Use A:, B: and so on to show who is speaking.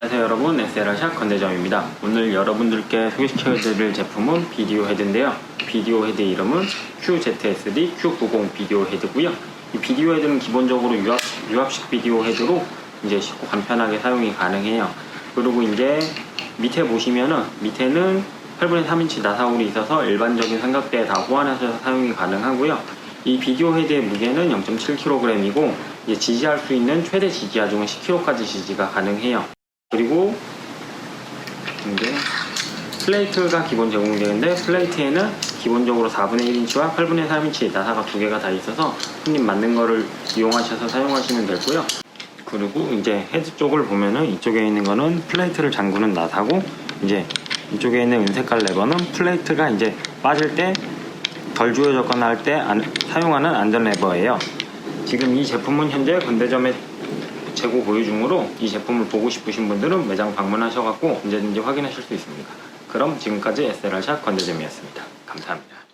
A: 안녕하세요 여러분. SLR샵 건대점입니다. 오늘 여러분들께 소개시켜드릴 제품은 비디오 헤드인데요. 비디오 헤드 이름은 QZSD Q90 비디오 헤드고요. 이 비디오 헤드는 기본적으로 유압, 유압식 비디오 헤드로 이제 쉽고 간편하게 사용이 가능해요. 그리고 이제 밑에 보시면은 밑에는 8분의 3인치 나사울이 있어서 일반적인 삼각대에 다 호환하셔서 사용이 가능하고요. 이 비디오 헤드의 무게는 0.7kg이고 이제 지지할 수 있는 최대 지지하중은 10kg까지 지지가 가능해요 그리고 이제 플레이트가 기본 제공되는데 플레이트에는 기본적으로 4분의 1인치와 8분의 3인치 나사가 두 개가 다 있어서 손님 맞는 거를 이용하셔서 사용하시면 되고요. 그리고 이제 헤드 쪽을 보면은 이쪽에 있는 거는 플레이트를 잠그는 나사고 이제 이쪽에 있는 은색깔 레버는 플레이트가 이제 빠질 때 덜 조여졌거나 할 때 사용하는 안전 레버예요. 지금 이 제품은 현재 건대점에 재고 보유 중으로 이 제품을 보고 싶으신 분들은 매장 방문하셔갖고 언제든지 확인하실 수 있습니다. 그럼 지금까지 SLR샵 건대점이었습니다. 감사합니다.